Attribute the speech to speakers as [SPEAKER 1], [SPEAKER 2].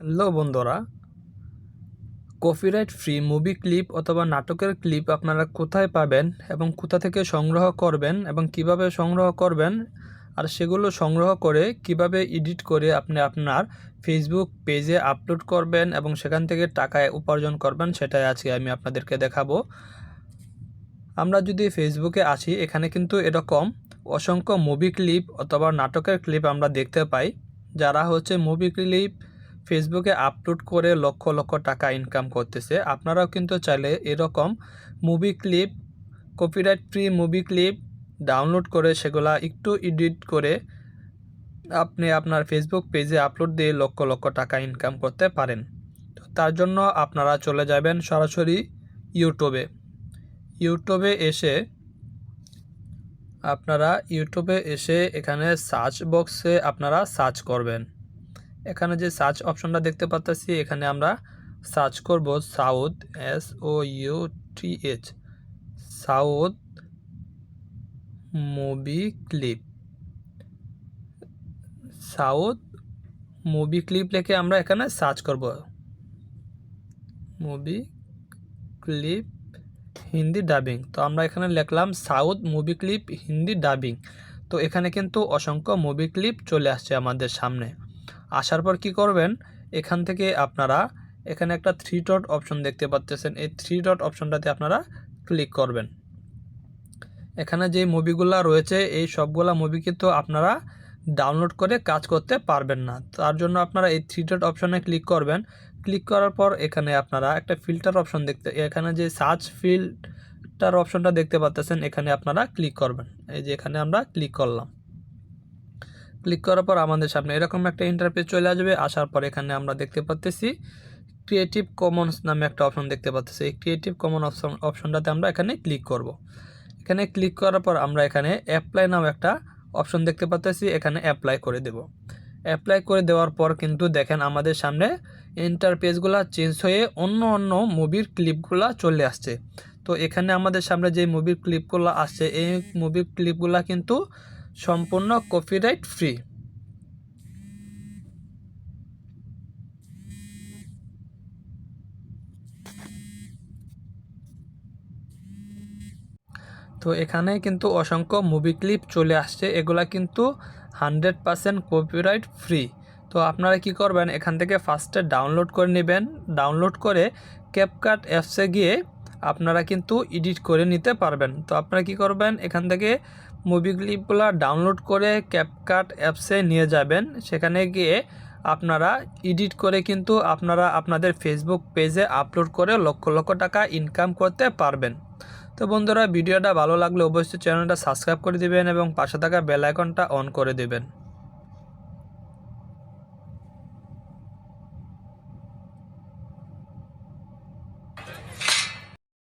[SPEAKER 1] Hello বন্ধুরা copyright free movie clip অথবা নাটকের ক্লিপ আপনারা কোথায় পাবেন এবং কোথা থেকে সংগ্রহ করবেন এবং কীভাবে সংগ্রহ করবেন আর সেগুলো সংগ্রহ করে কীভাবে এডিট করে আপনি আপনার ফেসবুক পেজে আপলোড করবেন এবং সেখান থেকে টাকা উপার্জন করবেন সেটাই আজকে আমি আপনাদেরকে দেখাবো। আমরা যদি ফেসবুকে আসি এখানে কিন্তু এরকম অসংখ্য মুভি ক্লিপ অথবা নাটকের ক্লিপ আমরা দেখতে পাই। যারা হচ্ছে মুভি ক্লিপ ফেসবুকে আপলোড করে লক্ষ লক্ষ টাকা ইনকাম করতেছে। আপনারাও কিন্তু চাইলে এরকম movie clip copyright free movie clip download করে সেগুলা একটু এডিট করে আপনি আপনার ফেসবুক পেজে আপলোড দিয়ে লক্ষ লক্ষ টাকা ইনকাম করতে পারেন। তার জন্য আপনারা চলে যাবেন সরাসরি ইউটিউবে ইউটিউবে এসে আপনারা ইউটিউবে এসে এখানে সার্চ বক্সে আপনারা সার্চ করবেন। এখানে যে সার্চ অপশনটা দেখতে পাচ্ছি এখানে আমরা সার্চ করব south S O U T H south movie clip. South movie clip লিখে আমরা এখানে সার্চ করব। মুভি ক্লিপ হিন্দি ডাবিং তো আমরা এখানে লিখলাম south movie clip Hindi dubbing তো এখানে কিন্তু অসংখ্য মুভি ক্লিপ চলে আসছে আমাদের সামনে। আসার পর কি করবেন? এখান থেকে আপনারা এখানে একটা থ্রি ডট অপশন দেখতে পাচ্ছেন এই থ্রি ডট অপশনটাতে আপনারা ক্লিক করবেন। এখানে যে মুভিগুলা রয়েছে, এই সবগুলা মুভি কিন্তু আপনারা ডাউনলোড করে কাজ করতে পারবেন না। তার জন্য আপনারা এই থ্রি ডট অপশনে ক্লিক করবেন। ক্লিক করার পর এখানে আপনারা একটা ফিল্টার অপশন দেখতে, এখানে যে সার্চ ফিল্টার অপশনটা দেখতে পাচ্ছেন এখানে আপনারা ক্লিক করবেন। এই যে এখানে আমরা ক্লিক করলাম। ক্লিক করার পর আমাদের সামনে এরকম একটা ইন্টারপেজ চলে আসবে। আসার পর এখানে আমরা দেখতে পাচ্তেছি ক্রিয়েটিভ কমন্স নামে একটা অপশন দেখতে পাচ্ছি এই ক্রিয়েটিভ কমন অপশন অপশনটাতে আমরা এখানে ক্লিক করব। এখানে ক্লিক করার পর আমরা এখানে অ্যাপ্লাই নামে একটা অপশন দেখতে পাচ্ছি এখানে অ্যাপ্লাই করে দেব। অ্যাপ্লাই করে দেওয়ার পর কিন্তু দেখেন আমাদের সামনে ইন্টারপেজগুলো চেঞ্জ হয়ে অন্য অন্য মুভির ক্লিপগুলো চলে আসছে। তো এখানে আমাদের সামনে যে মুভির ক্লিপগুলো আসছে, এই মুভির ক্লিপগুলো কিন্তু সম্পূর্ণ কপিরাইট ফ্রি তো এখানে কিন্তু অসংখ্য মুভি ক্লিপ চলে আসছে, এগুলা কিন্তু হান্ড্রেড পারসেন্ট কপিরাইট ফ্রি তো আপনারা কি করবেন, এখান থেকে ফার্স্টে ডাউনলোড করে নেবেন ডাউনলোড করে ক্যাপকাট অ্যাপসে গিয়ে আপনারা কিন্তু এডিট করে নিতে পারবেন। তো আপনারা কি করবেন, এখান থেকে মুভি ক্লিপগুলো ডাউনলোড করে ক্যাপকাট অ্যাপসে নিয়ে যাবেন। সেখানে গিয়ে আপনারা এডিট করে কিন্তু আপনারা আপনাদের ফেসবুক পেজে আপলোড করে লক্ষ লক্ষ টাকা ইনকাম করতে পারবেন। তো বন্ধুরা, ভিডিওটা ভালো লাগলে অবশ্যই চ্যানেলটা সাবস্ক্রাইব করে দিবেন এবং পাশে থাকা বেল আইকনটা অন করে দিবেন।